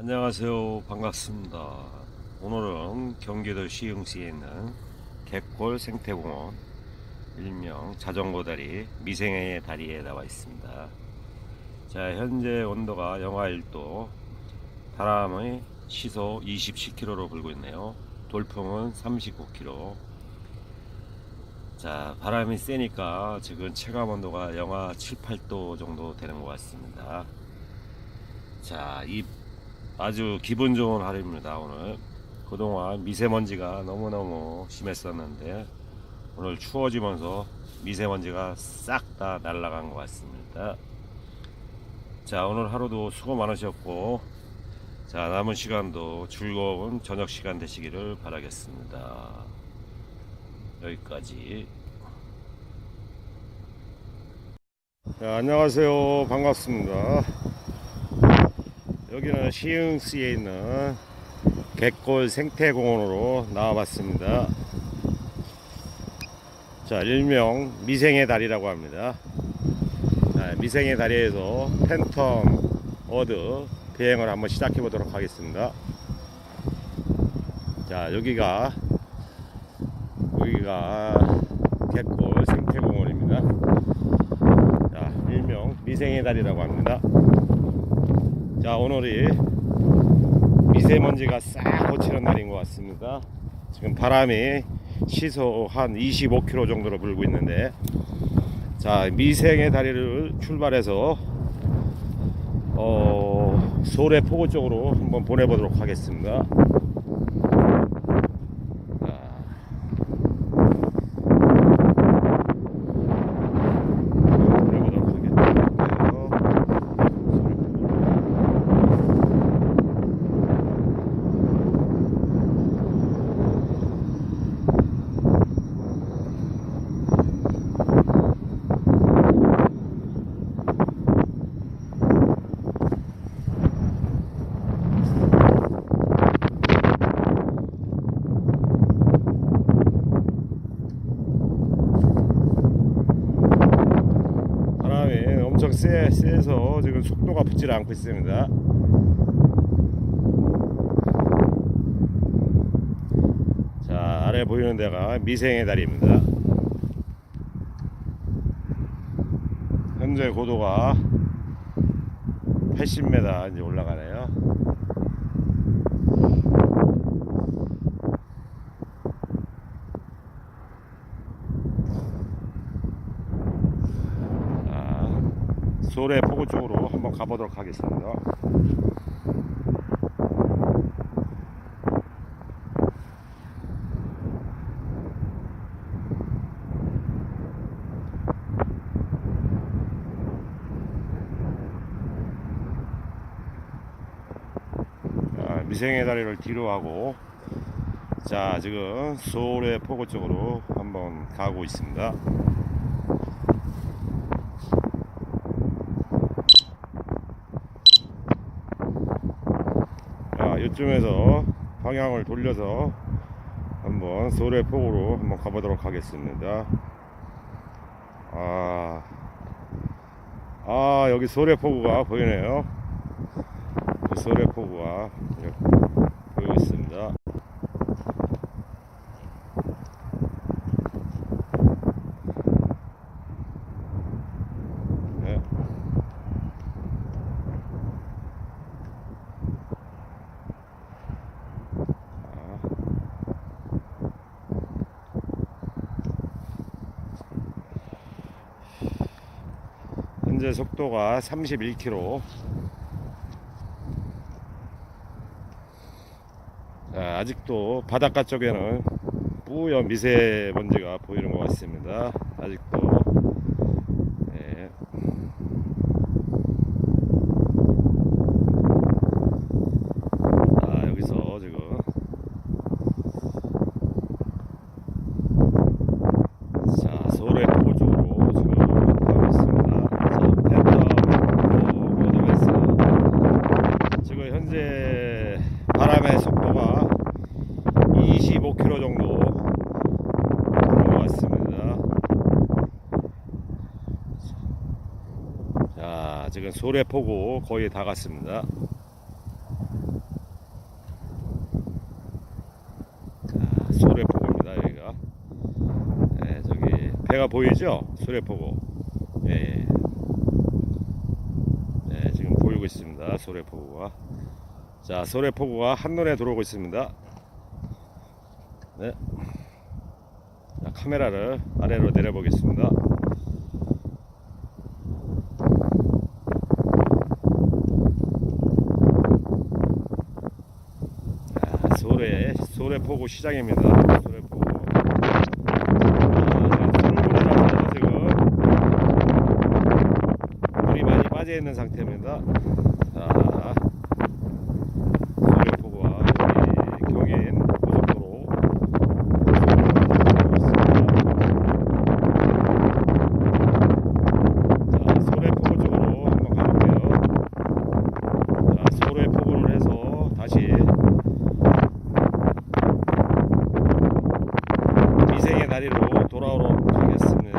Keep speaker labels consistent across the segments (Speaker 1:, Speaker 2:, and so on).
Speaker 1: 안녕하세요. 반갑습니다. 오늘은 경기도 시흥시에 있는 갯골 생태공원 일명 자전거 다리 미생의 다리에 나와 있습니다. 자, 현재 온도가 영하 1도, 바람의 시속 20km로 불고 있네요. 돌풍은 39km. 자, 바람이 세니까 지금 체감 온도가 영하 7, 8도 정도 되는 것 같습니다. 자, 이 아주 기분 좋은 하루입니다, 오늘. 그동안 미세먼지가 너무너무 심했었는데, 오늘 추워지면서 미세먼지가 싹 다 날아간 것 같습니다. 자, 오늘 하루도 수고 많으셨고, 자, 남은 시간도 즐거운 저녁 시간 되시기를 바라겠습니다. 여기까지. 자, 안녕하세요. 반갑습니다. 여기는 시흥시에 있는 갯골 생태공원으로 나와봤습니다. 자, 일명 미생의 다리라고 합니다. 자, 미생의 다리에서 팬텀 어드 비행을 한번 시작해 보도록 하겠습니다. 자, 여기가 여기가 갯골 생태공원입니다. 자, 일명 미생의 다리라고 합니다. 자 오늘이 미세먼지가 싹 고치는 날인 것 같습니다. 지금 바람이 시속 한 25km 정도로 불고 있는데 자 미생의 다리를 출발해서 어, 소래 포구 쪽으로 한번 보내보도록 하겠습니다 자, 보내보도록 하겠습니다 소래 포구로. 바람이 엄청 세, 세서 지금 속도가 붙질 않고 있습니다. 자, 아래 보이는 데가 미생의 다리입니다. 현재 고도가 80m 이제 올라가네요. 자, 소래 포구 쪽으로 한번 가보도록 하겠습니다. 자, 미생의 다리를 뒤로 하고 자 지금 소래 포구 쪽으로 한번 가고 있습니다. 자, 이쯤에서 방향을 돌려서 한번 소래 폭으로 한번 가보도록 하겠습니다. 아, 아 여기 소래 폭우가 보이네요. 그 소래 폭우가 이렇게 보이고 있습니다. 네. 자. 현재 속도가 31km. 자, 아직도 바닷가 쪽에는 뿌연 미세먼지가 보이는 것 같습니다. 아직도. 아직은 소래포구 거의 다 갔습니다. 자, 소래포고입니다, 여기가. 네, 저기, 배가 보이죠? 소래포고. 예, 예. 네, 지금 보이고 있습니다, 소래포고가. 자, 소래포고가 한눈에 들어오고 있습니다. 네. 자, 카메라를 아래로 내려보겠습니다. 소래, 소래포구 시장입니다. 소래포구. 아, 지금 물이 많이 빠져 있는 상태입니다. 자, 소래포구와 우리 경인 고속도로 자, 소래포구 쪽으로 한번 가볼게요. 자, 소래포구를 해서 다시 미생의 다리로 돌아오도록 하겠습니다.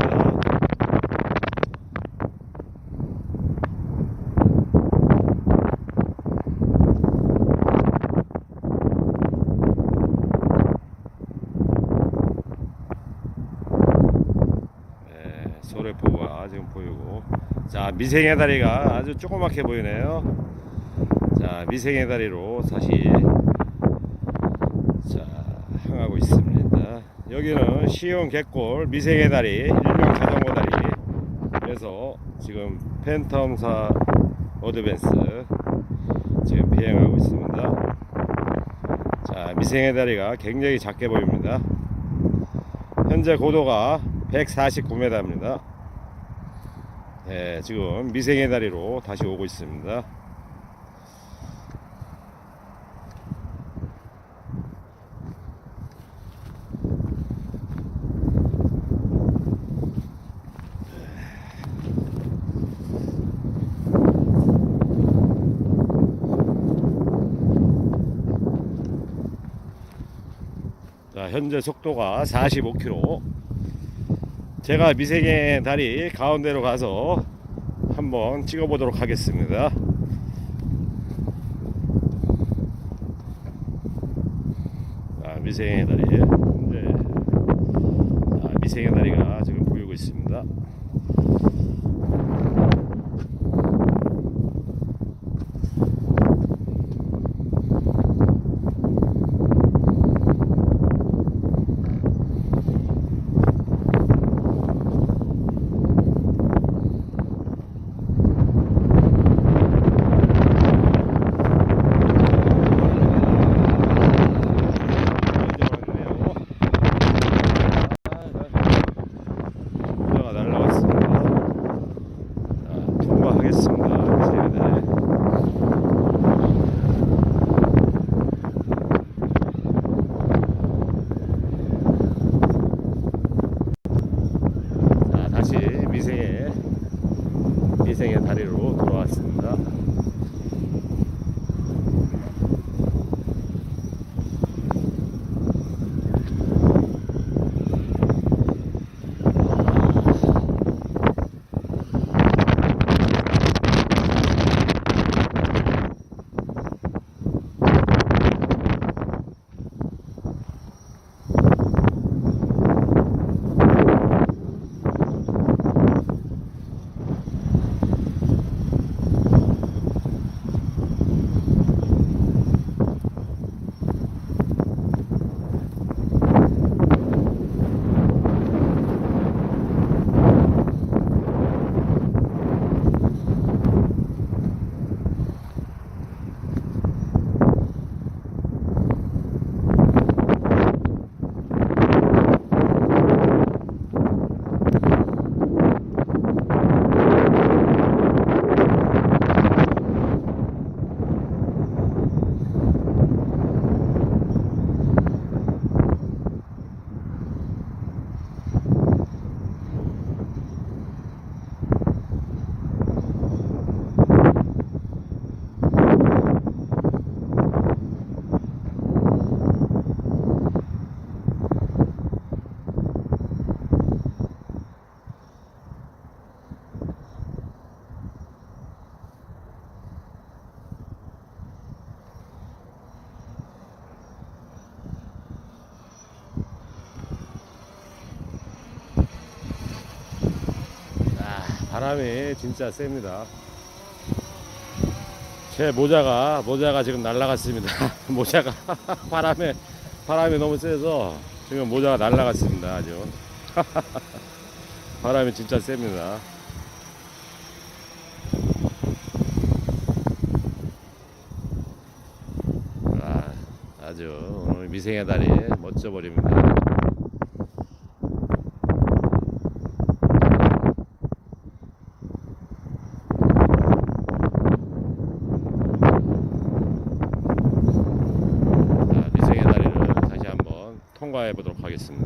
Speaker 1: 네, 소래포가 지금 보이고 자 미생의 다리가 아주 조그맣게 보이네요. 자 미생의 다리로 다시 자 향하고 있습니다. 여기는 시흥 갯골 미생의 다리 일명 자전거 다리 그래서 지금 팬텀사 어드밴스 지금 비행하고 있습니다. 자 미생의 다리가 굉장히 작게 보입니다. 현재 고도가 149m입니다. 네, 지금 미생의 다리로 다시 오고 있습니다. 자, 현재 속도가 45km. 제가 미생의 다리 가운데로 가서 한번 찍어 보도록 하겠습니다. 자, 미생의 다리. 현재 자, 미생의 다리가 지금 보이고 있습니다. 통과하겠습니다. 네. 바람이 진짜 셉니다. 제 모자가 모자가 지금 날라갔습니다. 모자가 바람에 바람이 너무 세서 지금 모자가 날라갔습니다. 아주 바람이 진짜 셉니다. 아, 아주 오늘 미생의 달이 멋져 버립니다. 자, 미생의 다리를 다시 한번 통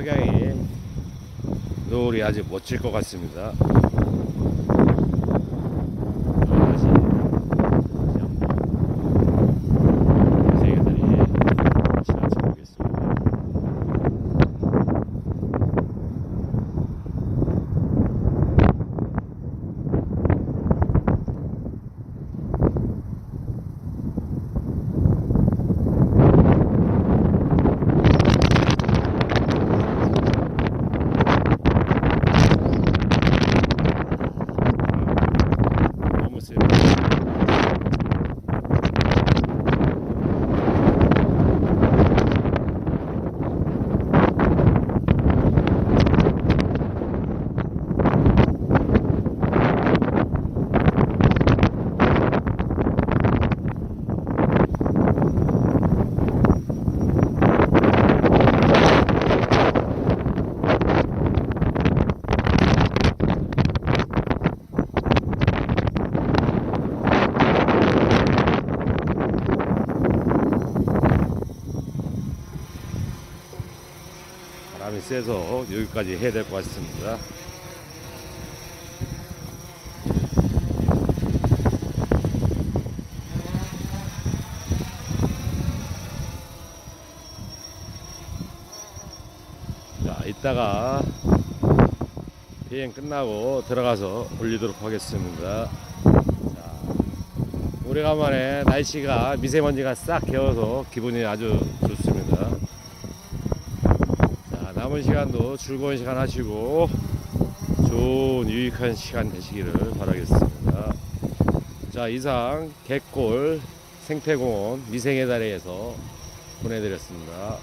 Speaker 1: 석양이 노을이 아주 멋질 것 같습니다. 다시 다시 한번 세계들이 지나쳐 보겠습니다. 너무 세요. 세서 여기까지 해야 될 것 같습니다. 자, 이따가 비행 끝나고 들어가서 올리도록 하겠습니다. 자, 오래간만에 날씨가 미세먼지가 싹 개어서 기분이 아주 좋습니다. 자, 남은 시간도 즐거운 시간 하시고 좋은 유익한 시간 되시기를 바라겠습니다. 자, 이상 갯골 생태공원 미생의 다리에서 보내드렸습니다.